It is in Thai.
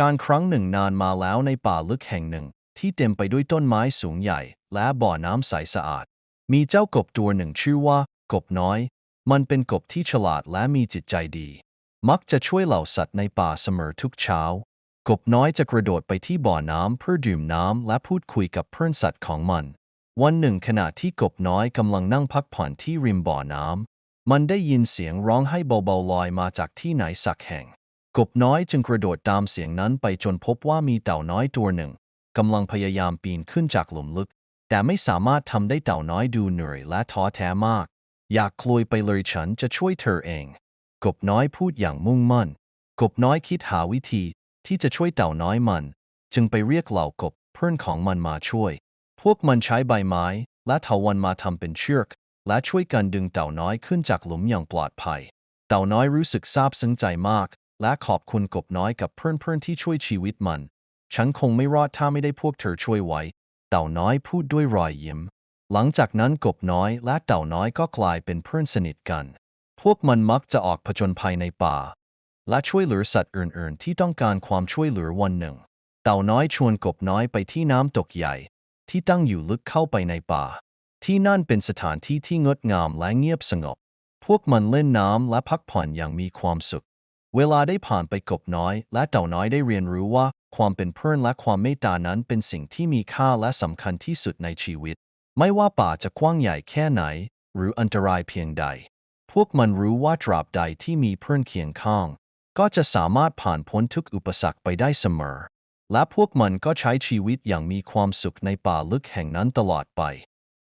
การครั้งหนึ่งนานมาแล้วในป่าลึกแห่งหนึ่ง ที่เต็มไปด้วยต้นไม้สูงใหญ่ และบ่อน้ำใสสะอาด มีเจ้ากบตัวหนึ่งชื่อว่า กบน้อย มันเป็นกบที่ฉลาดและมีจิตใจดี มักจะช่วยเหล่าสัตว์ในป่าเสมอทุกเช้า กบน้อยจะกระโดดไปที่บ่อน้ำเพื่อดื่มน้ำและพูดคุยกับเพื่อนสัตว์ของมัน วันหนึ่งขณะที่กบน้อยกำลังนั่งพักผ่อนที่ริมบ่อน้ำมันได้ยินเสียงร้องไห้เบาๆลอยมาจากที่ไหนสักแห่ง กบน้อยจึงกระโดดตามเสียงนั้นไปจนพบว่ามีเต่าน้อยตัวหนึ่งกำลังพยายามปีนขึ้นจากหลุมลึก แต่ไม่สามารถทำได้เต่าน้อยดูเหนื่อยและท้อแท้มาก อยากคลุยไปเลยฉันจะช่วยเธอเอง กบน้อยพูดอย่างมุ่งมั่น กบน้อยคิดหาวิธีที่จะช่วยเต่าน้อยมัน จึงไปเรียกเหล่ากบเพื่อนของมันมาช่วย พวกมันใช้ใบไม้และเถาวันมาทำเป็นเชือก และช่วยกันดึงเต่าน้อยขึ้นจากหลุมอย่างปลอดภัย เต่าน้อยรู้สึกซาบซึ้งใจมาก และขอบคุณกบน้อยกับเพื่อนๆที่ช่วยชีวิตมัน ฉันคงไม่รอดถ้าไม่ได้พวกเธอช่วยไว้ เต่าน้อยพูดด้วยรอยยิ้ม หลังจากนั้นกบน้อยและเต่าน้อยก็กลายเป็นเพื่อนสนิทกัน พวกมันมักจะออกผจญภัยในป่า และช่วยเหลือสัตว์อื่นๆ ที่ต้องการความช่วยเหลือวันหนึ่ง เต่าน้อยชวนกบน้อยไปที่น้ำตกใหญ่ ที่ตั้งอยู่ลึกเข้าไปในป่า ที่นั่นเป็นสถานที่ที่งดงามและเงียบสงบ พวกมันเล่นน้ำและพักผ่อนอย่างมีความสุข เวลาได้ผ่านไปกบน้อย และเต่าน้อยได้เรียนรู้ว่า ความเป็นเพื่อนและความเมตตานั้นเป็นสิ่งที่มีค่าและสำคัญที่สุดในชีวิต ไม่ว่าป่าจะกว้างใหญ่แค่ไหน หรืออันตรายเพียงใด พวกมันรู้ว่าตราบใดที่มีเพื่อนเคียงข้าง ก็จะสามารถผ่านพ้นทุกอุปสรรคไปได้เสมอ และพวกมันก็ใช้ชีวิตอย่างมีความสุขในป่าลึกแห่งนั้นตลอดไป